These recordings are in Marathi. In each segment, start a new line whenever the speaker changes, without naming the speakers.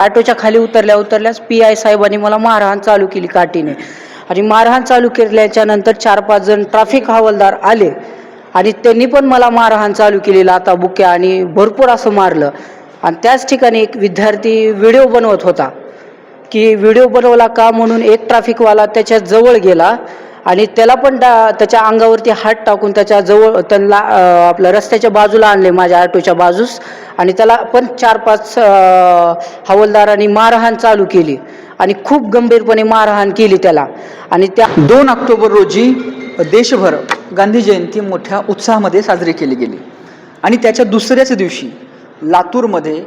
ऑटोच्या खाली उतरल्या उतरल्याच पी आय साहेबांनी मला मारहाण चालू केली काठीने. आणि मारहाण चालू केल्याच्यानंतर चार पाच जण ट्रॅफिक हवालदार आले आणि त्यांनी पण मला मारहाण चालू केली लाता बुक्या आणि भरपूर असं मारलं. आणि त्याच ठिकाणी एक विद्यार्थी व्हिडिओ बनवत होता की व्हिडिओ बनवला का म्हणून एक ट्रॅफिकवाला त्याच्याजवळ गेला आणि त्याला पण डा त्याच्या अंगावरती हात टाकून त्याच्याजवळ त्यांना आपल्या रस्त्याच्या बाजूला आणले माझ्या ऑटोच्या बाजूस. आणि त्याला पण चार पाच अं, हवालदारांनी मारहाण चालू केली. आणि खूप गंभीरपणे मारहाण केली त्याला. आणि त्या
दोन ऑक्टोबर रोजी देशभर गांधी जयंती मोठ्या उत्साहामध्ये साजरी केली गेली. आणि त्याच्या दुसऱ्याच दिवशी लातूरमध्ये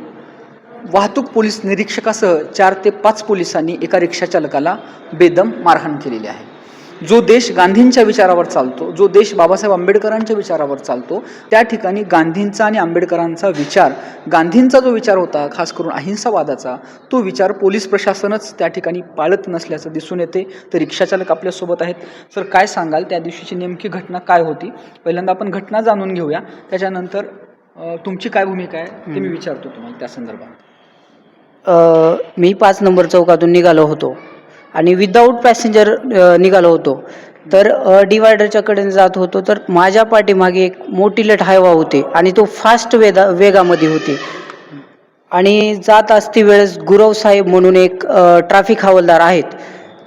वाहतूक पोलीस निरीक्षकासह चार ते पाच पोलिसांनी एका रिक्षाचालकाला बेदम मारहाण केलेली आहे. जो देश गांधींच्या विचारावर चालतो जो देश बाबासाहेब आंबेडकरांच्या विचारावर चालतो त्या ठिकाणी गांधींचा आणि आंबेडकरांचा विचार गांधींचा जो विचार होता खास करून अहिंसावादाचा तो विचार पोलीस प्रशासनच त्या ठिकाणी पाळत नसल्याचं दिसून येते. तर रिक्षाचालक आपल्यासोबत आहेत. सर काय सांगाल? त्या दिवशीची नेमकी घटना काय होती? पहिल्यांदा आपण घटना जाणून घेऊया. त्याच्यानंतर तुमची काय भूमिका आहे ते मी विचारतो तुम्हाला त्या संदर्भात.
मी पाच नंबर चौकातून निघालो होतो. आणि विदाऊट पॅसेंजर निघालो होतो. तर डिवायडरच्याकडे जात होतो. तर माझ्या पाठीमागे एक मोठी लट हायवा होते आणि तो फास्ट वेदा वेगामध्ये होते. आणि जात असती वेळेस गुरव साहेब म्हणून एक ट्रॅफिक हवालदार आहेत.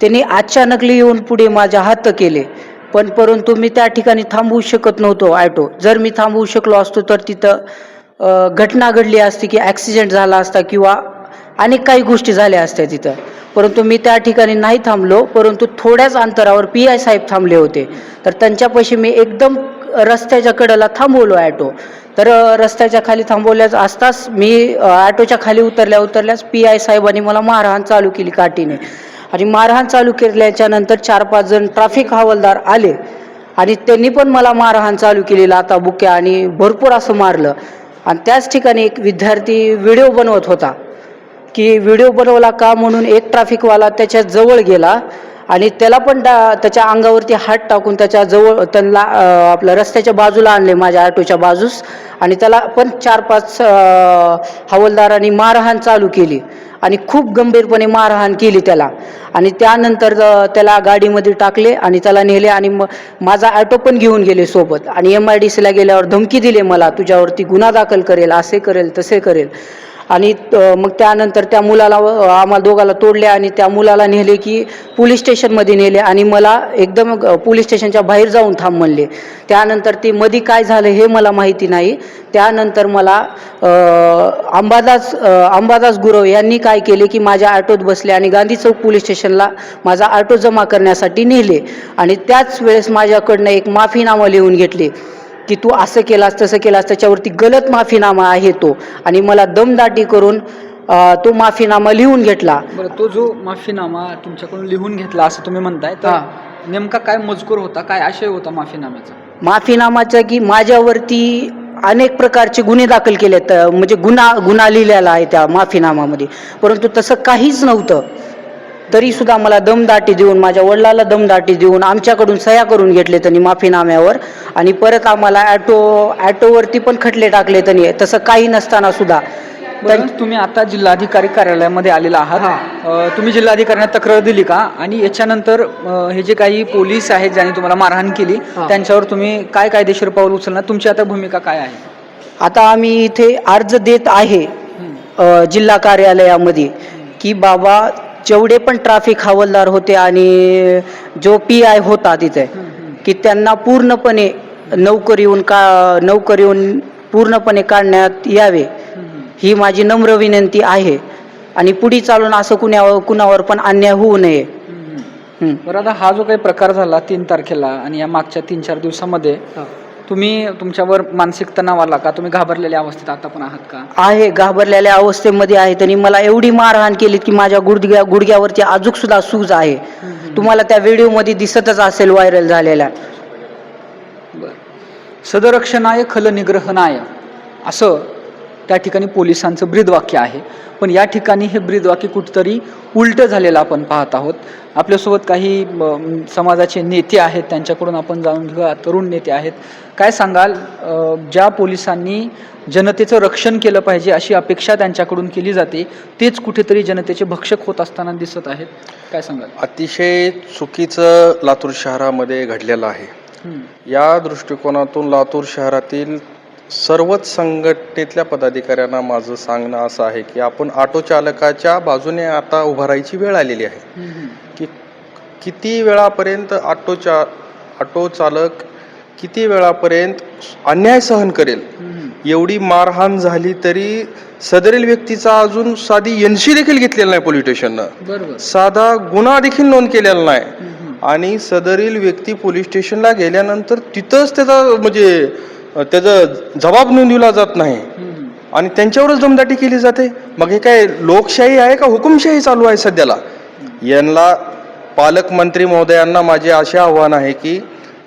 त्यांनी अचानकली येऊन पुढे माझ्या हात केले. पण परंतु मी त्या ठिकाणी थांबवू शकत नव्हतो ॲटो जर मी थांबवू शकलो असतो तर तिथं घटना घडली असती की ॲक्सिडेंट झाला असता किंवा अनेक काही गोष्टी झाल्या असत्या तिथं. परंतु मी त्या ठिकाणी नाही थांबलो परंतु थोड्याच अंतरावर पी आय साहेब थांबले होते. तर त्यांच्यापाशी मी एकदम रस्त्याच्या कडेला थांबवलो ॲटो. तर रस्त्याच्या खाली थांबवल्याच असताच मी ॲटोच्या खाली उतरल्या उतरल्याच पी आय साहेबांनी मला मारहाण चालू केली काठीने. आणि मारहाण चालू केल्याच्यानंतर चार पाच जण ट्रॅफिक हवालदार आले. आणि त्यांनी पण मला मारहाण चालू केली लाता बुक्या आणि भरपूर असं मारलं. आणि त्याच ठिकाणी एक विद्यार्थी व्हिडिओ बनवत होता. की व्हिडिओ बनवला का म्हणून एक ट्रॅफिकवाला त्याच्याजवळ गेला आणि त्याला पण त्याच्या अंगावरती हात टाकून त्याच्याजवळ त्यांना आपल्या रस्त्याच्या बाजूला आणले माझ्या ऑटोच्या बाजूस. आणि त्याला पण चार पाच हवालदारांनी मारहाण चालू केली. आणि खूप गंभीरपणे मारहाण केली त्याला. आणि त्यानंतर त्याला गाडीमध्ये टाकले आणि त्याला नेले आणि म माझा ऑटो पण घेऊन गेले सोबत. आणि एम आय डी सीला गेल्यावर धमकी दिली मला तुझ्यावरती गुन्हा दाखल करेल असे करेल तसे करेल. आणि मग त्यानंतर त्या मुलाला आम्हाला दोघाला तोडले आणि त्या मुलाला नेले की पोलीस स्टेशनमध्ये नेले आणि मला एकदम पोलीस स्टेशनच्या बाहेर जाऊन थांब म्हणले. त्यानंतर ते मधी काय झालं हे मला माहिती नाही. त्यानंतर मला अंबादास अंबादास गुरव यांनी काय केले की माझ्या ऑटोत बसले आणि गांधी चौक पोलीस स्टेशनला माझा ऑटो जमा करण्यासाठी नेले. आणि त्याच वेळेस माझ्याकडनं एक माफीनामा लिहून घेतले. की तू असं केलास तसं केलास त्याच्यावरती गलत माफीनामा आहे तो. आणि मला दमदाटी करून अ, तो माफीनामा लिहून घेतला.
बरं तो जो माफीनामा तुमच्याकडून लिहून घेतला असं तुम्ही म्हणताय तर. नेमका काय मजकूर होता काय आशय होता माफीनाम्याचा?
माफीनामाचा की माझ्यावरती अनेक प्रकारचे गुन्हे दाखल केलेत अ, म्हणजे गुन्हा गुन्हा लिहिलेला आहे त्या माफीनामामध्ये. परंतु तसं काहीच नव्हतं. तरी सुद्धा मला दमदाटी देऊन माझ्या वडिलाला दमदाटी देऊन आमच्याकडून सह्या करून घेतले त्यांनी माफीनाम्यावर. आणि परत आम्हाला ॲटो ॲटोवरती पण खटले टाकले त्यांनी. तसं काही नसताना सुद्धा.
तुम्ही आता जिल्हाधिकारी कार्यालयामध्ये आलेला आहात. तुम्ही जिल्हाधिकाऱ्यांना तक्रार दिली का? आणि याच्यानंतर हे जे काही पोलीस आहेत ज्यांनी तुम्हाला मारहाण केली. त्यांच्यावर तुम्ही काय कायदेशीर पाऊल उचलणार? तुमची आता भूमिका काय आहे?
आता आम्ही इथे अर्ज देत आहे जिल्हा कार्यालयामध्ये की बाबा जेवढे पण ट्रॅफिक हवालदार होते आणि जो पी आय होता तिथे की त्यांना पूर्णपणे नोकरीहून का नोकरीहून पूर्णपणे काढण्यात यावे ही माझी नम्र विनंती आहे. आणि पुढे चालून असं कुणावर कुणावर पण अन्याय होऊ नये.
बरं आता हा जो काही प्रकार झाला तीन तारखेला आणि या मागच्या तीन चार दिवसामध्ये तुम्ही तुमच्यावर मानसिक तणाव आला का? तुम्ही घाबरलेल्या अवस्थेत आता पण आहात का?
आहे घाबरलेल्या अवस्थेमध्ये आहे. त्यांनी मला एवढी मारहाण केली की माझ्या गुडघ्या गुडघ्यावरती अजूक सुद्धा सूज आहे. तुम्हाला त्या व्हिडिओमध्ये दिसतच असेल व्हायरल झालेला.
बरं. सदरक्षणाय खल निग्रहणाय असं त्या ठिकाणी पोलिसांचं ब्रीदवाक्य आहे. पण या ठिकाणी हे ब्रीदवाक्य कुठंतरी उलटं झालेलं आपण पाहत आहोत. आपल्यासोबत काही समाजाचे नेते आहेत त्यांच्याकडून आपण जाणून घेऊया. तरुण नेते आहेत. काय सांगाल ज्या पोलिसांनी जनतेचं रक्षण केलं पाहिजे अशी अपेक्षा त्यांच्याकडून केली जाते तेच कुठेतरी जनतेचे भक्षक होत असताना दिसत आहेत. काय सांगाल?
अतिशय चुकीचं लातूर शहरामध्ये घडलेलं आहे. या दृष्टिकोनातून लातूर शहरातील सर्वच संघटनेतल्या पदाधिकाऱ्यांना माझं सांगणं असं आहे की आपण ऑटो चालकाच्या बाजूने आता उभं राहायची वेळ आलेली आहे. की किती वेळापर्यंत ऑटो चा ऑटो चालक किती वेळापर्यंत अन्याय सहन करेल. एवढी मारहाण झाली तरी सदरील व्यक्तीचा अजून साधी एनशी देखील घेतलेला नाही पोलीस स्टेशननं साधा गुन्हा देखील नोंद केलेला नाही. आणि सदरील व्यक्ती पोलीस स्टेशनला गेल्यानंतर तिथंच त्याचा म्हणजे त्याचा जबाब नोंदविला जात नाही. आणि त्यांच्यावरच दमदाटी केली जाते. मग हे काय लोकशाही आहे का हुकुमशाही चालू आहे सध्याला? यांना पालकमंत्री महोदयांना माझे असे आव्हान आहे की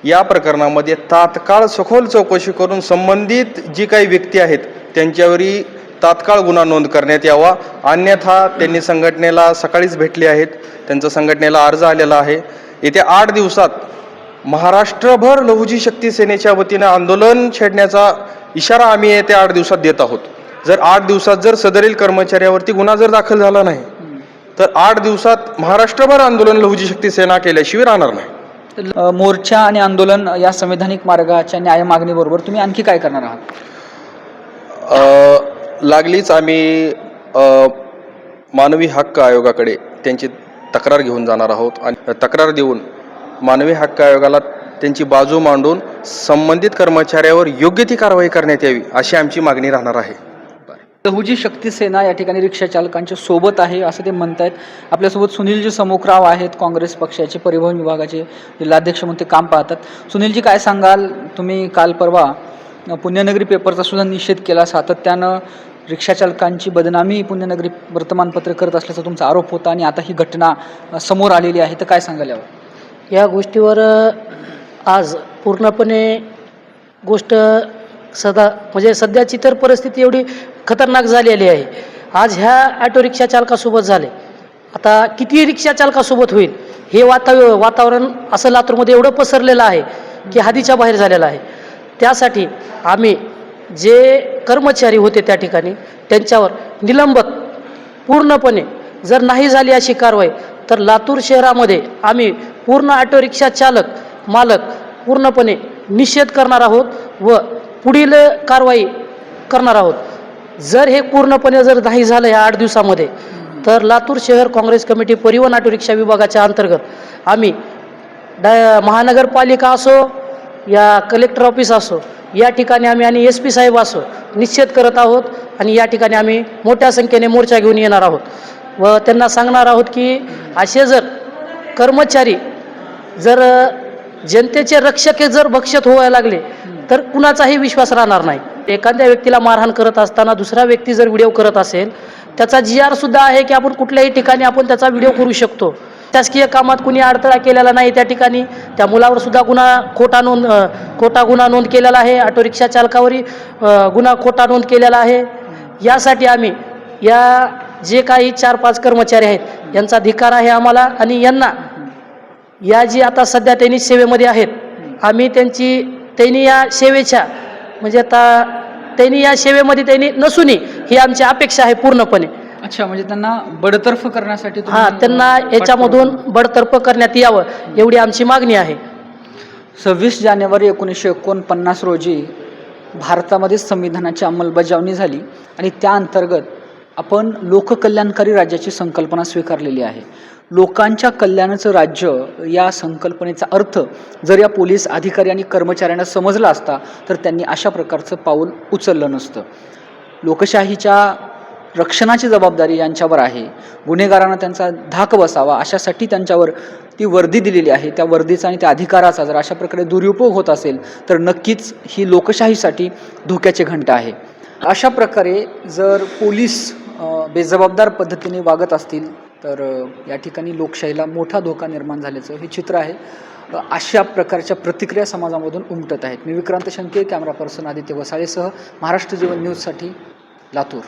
या प्रकरणामध्ये तात्काळ सखोल चौकशी करून संबंधित जी काही व्यक्ती आहेत त्यांच्यावरही तात्काळ गुन्हा नोंद करण्यात यावा. अन्यथा त्यांनी संघटनेला सकाळीच भेटले आहेत. त्यांचा संघटनेला अर्ज आलेला आहे. येत्या आठ दिवसात महाराष्ट्रभर लहुजी शक्ती सेनेच्या वतीनं आंदोलन छेडण्याचा इशारा आम्ही येत्या आठ दिवसात देत आहोत. जर आठ दिवसात जर सदरील कर्मचाऱ्यावरती गुन्हा जर दाखल झाला नाही तर आठ दिवसात महाराष्ट्रभर आंदोलन लहुजी शक्ती सेना केल्याशिवाय राहणार नाही.
मोर्चा आणि आंदोलन या संवैधानिक मार्गाच्या न्याय मागणीबरोबर तुम्ही आणखी काय करणार आहात?
लागलीच आम्ही मानवी हक्क आयोगाकडे त्यांची तक्रार घेऊन जाणार आहोत आणि तक्रार देऊन मानवी हक्क आयोगाला त्यांची बाजू मांडून संबंधित कर्मचाऱ्यावर योग्य ती कारवाई करण्यात यावी अशी आमची मागणी राहणार आहे.
लहुजी शक्ती सेना या ठिकाणी रिक्षा चालकांच्या सोबत आहे असं ते म्हणत आहेत आपल्यासोबत सुनीलजी समुखराव आहेत काँग्रेस पक्षाचे परिवहन विभागाचे जिल्हाध्यक्ष म्हणून ते काम पाहतात. सुनीलजी काय सांगाल? तुम्ही काल परवा पुण्यनगरी पेपरचा सुद्धा निषेध केला सातत्यानं रिक्षा चालकांची बदनामी पुण्यनगरी वर्तमानपत्र करत असल्याचा तुमचा आरोप होता आणि आता ही घटना समोर आलेली आहे तर काय सांगाल यावर?
या गोष्टीवर आज पूर्णपणे गोष्ट सदा म्हणजे सध्याची तर परिस्थिती एवढी खतरनाक झालेली आहे. आज ह्या ॲटो रिक्षा चालकासोबत झाले. आता किती रिक्षा चालकासोबत होईल हे वाता वातावरण असं लातूरमध्ये एवढं पसरलेलं आहे की हादीच्या बाहेर झालेलं आहे. त्यासाठी आम्ही जे कर्मचारी होते त्या ठिकाणी त्यांच्यावर निलंबत पूर्णपणे जर नाही झाली अशी कारवाई तर लातूर शहरामध्ये आम्ही पूर्ण ऑटो रिक्षा चालक मालक पूर्णपणे निषेध करणार आहोत व पुढील कारवाई करणार आहोत. जर हे पूर्णपणे जर नाही झालं या आठ दिवसामध्ये तर लातूर शहर काँग्रेस कमिटी परिवहन ऑटो रिक्षा विभागाच्या अंतर्गत आम्ही डा महानगरपालिका असो या कलेक्टर ऑफिस असो या ठिकाणी आम्ही आणि एस पी साहेब असो निश्चित करत आहोत आणि या ठिकाणी आम्ही मोठ्या संख्येने मोर्चा घेऊन येणार आहोत. व त्यांना सांगणार आहोत की असे जर कर्मचारी जर जनतेचे रक्षक जर भक्षत व्हायला लागले तर कुणाचाही विश्वास राहणार नाही. एखाद्या व्यक्तीला मारहाण करत असताना दुसरा व्यक्ती जर व्हिडिओ करत असेल त्याचा जी आर सुद्धा आहे की आपण कुठल्याही ठिकाणी आपण त्याचा व्हिडिओ करू शकतो. शासकीय कामात कुणी अडथळा केलेला नाही त्या ठिकाणी त्या मुलावर सुद्धा गुन्हा खोटा नोंद खोटा गुन्हा नोंद केलेला आहे ऑटो रिक्षा चालकावरही गुन्हा खोटा नोंद केलेला आहे. यासाठी आम्ही या जे काही चार पाच कर्मचारी आहेत यांचा अधिकार आहे आम्हाला आणि यांना या जी आता सध्या त्यांनी सेवेमध्ये आहेत आम्ही त्यांची त्यांनी या सेवेच्या म्हणजे आता त्यांनी या सेवेमध्ये त्यांनी नसूनही ही आमची अपेक्षा आहे पूर्णपणे.
अच्छा म्हणजे त्यांना बडतर्फ करण्यासाठी तुम्ही,
हा त्यांना
अ,
याच्यामधून बडतर्फ करण्यात यावं एवढी आमची मागणी आहे.
सव्वीस जानेवारी एकोणीसशे एकोणपन्नास रोजी भारतामध्ये संविधानाची अंमलबजावणी झाली आणि त्या अंतर्गत आपण लोककल्याणकारी राज्याची संकल्पना स्वीकारलेली आहे. लोकांच्या कल्याणाचं राज्य या संकल्पनेचा अर्थ जर या पोलीस अधिकारी आणि कर्मचाऱ्यांना समजला असता तर त्यांनी अशा प्रकारचं पाऊल उचललं नसतं. लोकशाहीच्या रक्षणाची जबाबदारी यांच्यावर आहे. गुन्हेगारांना त्यांचा धाक बसावा अशासाठी त्यांच्यावर ती वर्दी दिलेली आहे. त्या वर्दीचा आणि त्या अधिकाराचा जर अशा प्रकारे दुरुपयोग होत असेल तर नक्कीच ही लोकशाहीसाठी धोक्याची घंटा आहे. अशा प्रकारे जर पोलीस बेजबाबदार पद्धतीने वागत असतील तर या ठिकाणी लोकशाहीला मोठा धोका निर्माण झाल्याचं हे चित्र आहे. अशा प्रकारच्या प्रतिक्रिया समाजामधून उमटत आहेत. मी विक्रांत शंके कॅमेरा पर्सन आदित्य वसाळेसह महाराष्ट्र जीवन न्यूजसाठी लातूर.